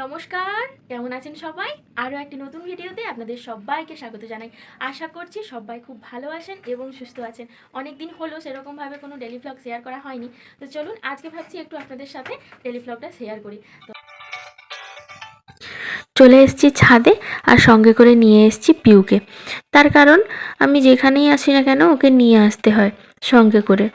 নমস্কার, কেমন আছেন সবাই? আরও একটি নতুন ভিডিওতে আপনাদের সবাইকে স্বাগত জানাই। আশা করছি সবাই খুব ভালো আছেন এবং সুস্থ আছেন। অনেক দিন হলো সেরকমভাবে কোনো ডেলি শেয়ার করা হয়নি। তো চলুন, আজকে ভাবছি একটু আপনাদের সাথে ডেলি ভ্লগটা শেয়ার করি। তো চলে এসেছি ছাদে আর সঙ্গে করে নিয়ে এসেছি পিউকে। তার কারণ, আমি যেখানেই আসি না কেন, ওকে নিয়ে আসতে হয় সঙ্গে করে।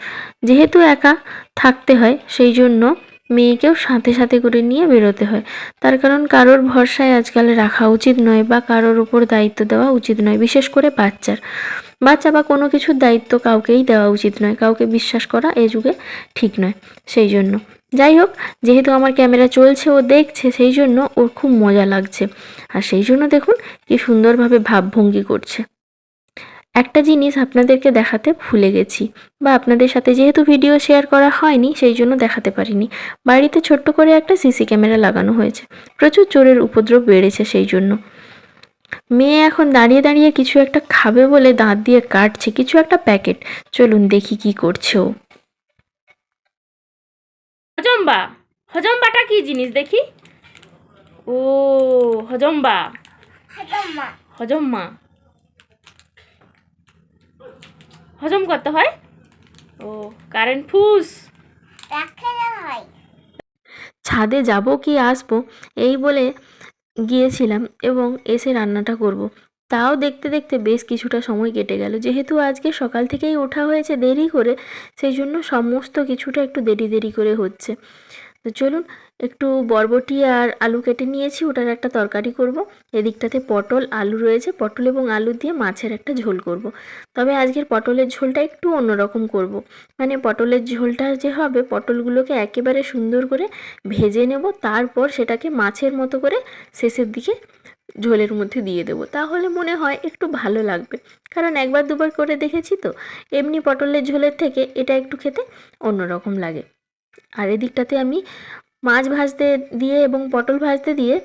যেহেতু একা থাকতে হয়, সেই জন্য মেয়েকেও সাথে সাথে করে নিয়ে বেরোতে হয়। তার কারণ কারোর ভরসায় আজকাল রাখা উচিত নয় বা কারোর উপর দায়িত্ব দেওয়া উচিত নয়, বিশেষ করে বাচ্চার। বাচ্চা বা কোনো কিছুর দায়িত্ব কাউকেই দেওয়া উচিত নয়, কাউকে বিশ্বাস করা এ যুগে ঠিক নয় সেই জন্য। যাই হোক, যেহেতু আমার ক্যামেরা চলছে, ও দেখছে, সেই জন্য ওর খুব মজা লাগছে। আর সেই জন্য দেখুন কি সুন্দরভাবে ভাবভঙ্গি করছে। একটা জিনিস আপনাদেরকে দেখাতে ভুলে গেছি বা আপনাদের সাথে যেহেতু ভিডিও শেয়ার করা হয়নি সেই জন্য দেখাতে পারিনি। বাড়িতে ছোট্ট করে একটা সিসি ক্যামেরা লাগানো হয়েছে। প্রচুর চোরের উপদ্রব বেড়েছে সেই জন্য। মেয়ে এখন দাঁড়িয়ে দাঁড়িয়ে কিছু একটা খাবে বলে দাঁত দিয়ে কাটছে কিছু একটা প্যাকেট। চলুন দেখি কি করছে ও। হজম্বা হজম্বাটা কি জিনিস দেখি? ও হজম্বা। হজম্মা। হজম করতে হয়? ও, কারেন্ট ফুস। ছাদে যাব কি আসব? এই বলে গিয়েছিলাম এবং এসে রান্নাটা করব। তাও দেখতে দেখতে বেশ কিছুটা সময় কেটে গেল। যেহেতু আজকে সকাল থেকেই ওঠা হয়েছে দেরি করে, সেই জন্য সমস্ত কিছুটা একটু দেরি দেরি করে হচ্ছে। তো চলুন একটু বরবটি আর আলু কেটে নিয়েছি, ওটার একটা তরকারি করব। এদিকটাতে পটল, আলু রয়েছে। পটল এবং আলু দিয়ে মাছের একটা ঝোল করব। তবে আজকের পটলের ঝোলটা একটু অন্যরকম করব। মানে পটলের ঝোলটা যে হবে, পটলগুলোকে একেবারে সুন্দর করে ভেজে নেব, তারপর সেটাকে মাছের মতো করে শেষের দিকে ঝোলের মধ্যে দিয়ে দেবো। তাহলে মনে হয় একটু ভালো লাগবে। কারণ একবার দুবার করে দেখেছি তো, এমনি পটলের ঝোলের থেকে এটা একটু খেতে অন্যরকম লাগে। আর এদিকটাতে আমি মাছ ভাজতে দিয়ে এবং পটল ভাজতে দিয়ে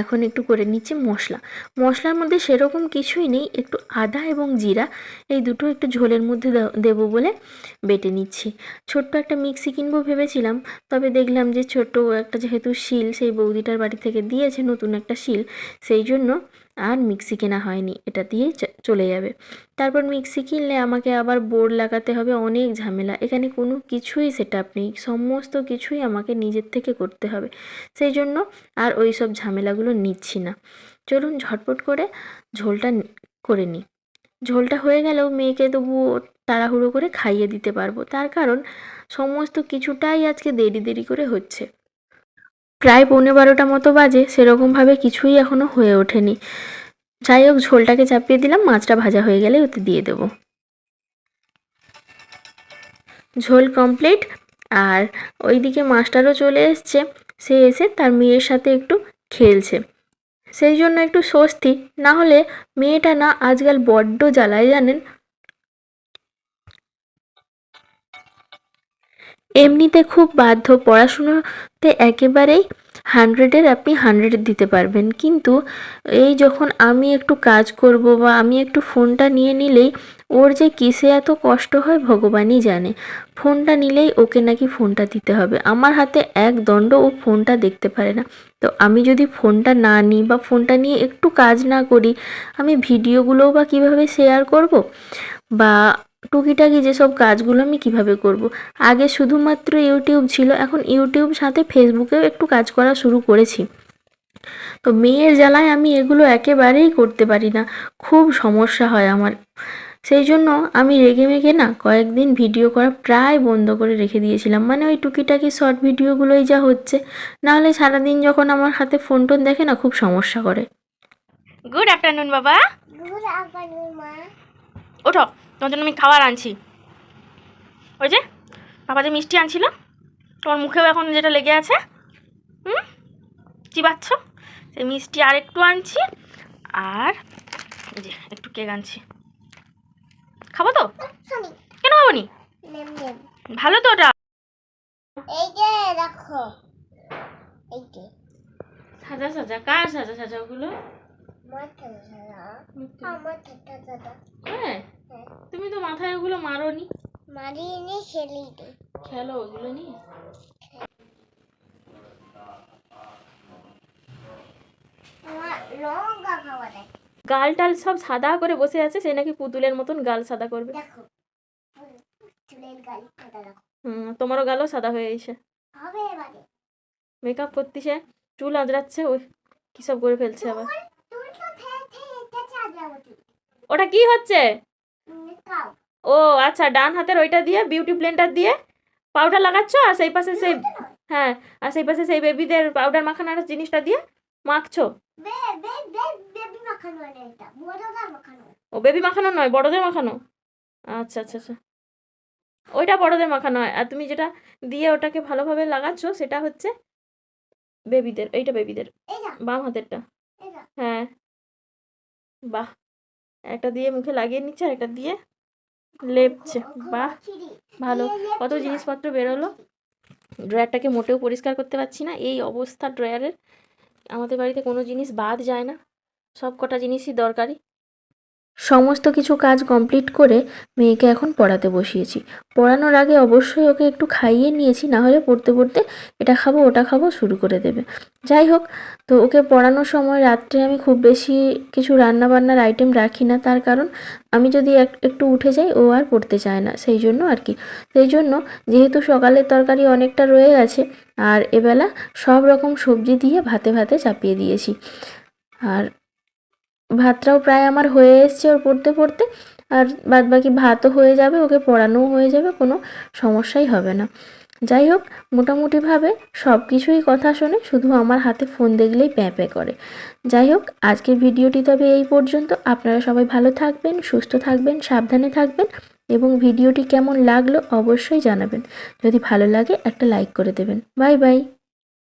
এখন একটু করে নিচ্ছি মশলা। মশলার মধ্যে সেরকম কিছুই নেই, একটু আদা এবং জিরা, এই দুটো একটু ঝোলের মধ্যে দেবো বলে বেটে নিচ্ছি। ছোট্ট একটা মিক্সি কিনবো ভেবেছিলাম, তবে দেখলাম যে ছোট্ট একটা যেহেতু শিল, সেই বৌদিটার বাড়ি থেকে দিয়েছে নতুন একটা শিল, সেই জন্য আর মিক্সি কেনা হয়নি, এটা দিয়েই চ- চলে যাবে। তারপর মিক্সি কিনলে আমাকে আবার বোর্ড লাগাতে হবে, অনেক ঝামেলা। এখানে কোনো কিছুই সেট আপ নেই, সমস্ত কিছুই আমাকে নিজের থেকে করতে হবে। সেই জন্য আর ওই সব ঝামেলাগুলো নিচ্ছি না। চলুন ঝটপট করে ঝোলটা করে নিই। ঝোলটা হয়ে গেলেও মেয়েকে তবুও তাড়াহুড়ো করে খাইয়ে দিতে পারব। তার কারণ সমস্ত কিছুটাই আজকে দেরি দেরি করে হচ্ছে। প্রায় পৌনে বারোটা মতো বাজে, সেরকমভাবে কিছুই এখনও হয়ে ওঠেনি। যাই হোক, ঝোলটাকে চাপিয়ে দিলাম, মাছটা ভাজা হয়ে গেলে ওতে দিয়ে দেবো। ঝোল কমপ্লিট, আর ওইদিকে মাস্টারও চলে এসছে, সে এসে তার মেয়ের সাথে একটু খেলছে। সেই জন্য একটু স্বস্তি, না হলে মেয়েটা না আজকাল বড্ড জ্বালায় জানেন? এমনিতে খুব বাধ্য। পড়াশুনোতে একেবারেই হান্ড্রেডের আপনি হান্ড্রেড দিতে পারবেন। কিন্তু এই যখন আমি একটু কাজ করব বা আমি একটু ফোনটা নিয়ে নিলেই ওর যে কিসে এত কষ্ট হয় ভগবানই জানে। ফোনটা নিলেই ওকে নাকি ফোনটা দিতে হবে। আমার হাতে এক দণ্ড ও ফোনটা দেখতে পারে না। তো আমি যদি ফোনটা না নিই বা ফোনটা নিয়ে একটু কাজ না করি, আমি ভিডিওগুলোও বা কীভাবে শেয়ার করব? বা টুকিটাকি যেসব কাজগুলো আমি কীভাবে করব। আগে শুধুমাত্র ইউটিউব ছিল এখন ইউটিউব সাথে ফেসবুকেও একটু কাজ করা শুরু করেছি। তো মেয়ের জ্বালায় আমি এগুলো একেবারেই করতে পারি না খুব সমস্যা হয় আমার। সেই জন্য আমি রেগে মেগে না কয়েকদিন ভিডিও করা প্রায় বন্ধ করে রেখে দিয়েছিলাম। মানে ওই টুকিটাকি শর্ট ভিডিওগুলোই যা হচ্ছে নাহলে সারাদিন যখন আমার হাতে ফোন টোন দেখে না খুব সমস্যা করে। গুড আফটারনুন বাবা। গুড আফটারনুন মা। ওঠো। তোমার জন্য আমি খাবার আনছি। ওই যে বাবা যে মিষ্টি আনছিল তোমার মুখেও এখন যেটা লেগে আছে হুম? কী চিবাচ্ছ? সেই মিষ্টি আর একটু আনছি আর এই যে একটু কেক আনছি। খাব তো? কেন খাব নি? ভালো তো ওটা। এই যে দেখো। এই যে। সাজা সাজা। কার সাজা সাজা ওগুলো? আমার হ্যাঁ। তুমি তো মাথায় ওগুলো মারোনি? মারিয়ে নিয়ে খেলি খেলো ওগুলো নিয়ে? দেয়। গাল টাল সব সাদা করে বসে আছে সে নাকি পুতুলের মতন গাল সাদা করবে। হুম তোমারও গালও সাদা হয়ে গেছে মেকআপ করতেছে চুল আঁচড়াচ্ছে ওই কী সব করে ফেলছে আবার। ওটা কি হচ্ছে? ও আচ্ছা ডান হাতের ওইটা দিয়ে বিউটি ব্লেন্ডার দিয়ে পাউডার লাগাচ্ছ? আর সেই পাশে সেই হ্যাঁ আর সেই পাশে সেই বেবিদের পাউডার মাখানোর জিনিসটা দিয়ে মাখছো? বে বে বে বেবি মাখানো না এটা বড়দার মাখানো। ও বেবি মাখানো নয় বড়দের মাখানো? আচ্ছা আচ্ছা আচ্ছা। ওইটা বড়দের মাখানো হয়। আর তুমি যেটা দিয়ে ওটাকে ভালোভাবে লাগাচ্ছ সেটা হচ্ছে বেবিদের এইটা বেবিদের বাম হাতেরটা। হ্যাঁ। বাহ। একটা দিয়ে মুখে লাগিয়ে নিচ্ছে আর একটা দিয়ে লেপছে, বাহ, ভালো। কত জিনিসপত্র বেরোলো? ড্রয়ারটাকে মোটেও পরিষ্কার করতে পারছি না। এই অবস্থা ড্রয়ারের। আমাদের বাড়িতে কোনো জিনিস বাদ যায় না। সব কটা জিনিসই দরকারি। সমস্ত কিছু কাজ কমপ্লিট করে মেয়েকে এখন পড়াতে বসিয়েছি। পড়ানোর আগে অবশ্যই ওকে একটু খাইয়ে নিয়েছি, না হলে পড়তে পড়তে এটা খাব, ওটা খাব শুরু করে দেবে। যাই হোক, তো ওকে পড়ানোর সময় রাত্রে আমি খুব বেশি কিছু রান্না বান্নার আইটেম রাখি না, তার কারণ আমি যদি এক- একটু উঠে যাই, ও আর পড়তে চায় না, সেই জন্য আর কি। সেই জন্য যেহেতু সকালের তরকারি অনেকটা রয়ে গেছে, আর এবেলা সব রকম সবজি দিয়ে ভাতে ভাতে চাপিয়ে দিয়েছি। আর ভাতটাও প্রায় আমার হয়ে এসছে ওর পড়তে পড়তে। আর বাদ বাকি ভাতও হয়ে যাবে, ওকে পড়ানোও হয়ে যাবে, কোনো সমস্যাই হবে না। যাই হোক, মোটামুটিভাবে সব কিছুই কথা শোনে শুধু আমার হাতে ফোন দেখলেই প্যাঁ প্যাঁ করে। যাই হোক, আজকের ভিডিওটি তবে এই পর্যন্ত। আপনারা সবাই ভালো থাকবেন, সুস্থ থাকবেন, সাবধানে থাকবেন এবং ভিডিওটি কেমন লাগল অবশ্যই জানাবেন। যদি ভালো লাগে একটা লাইক করে দেবেন। Bye bye.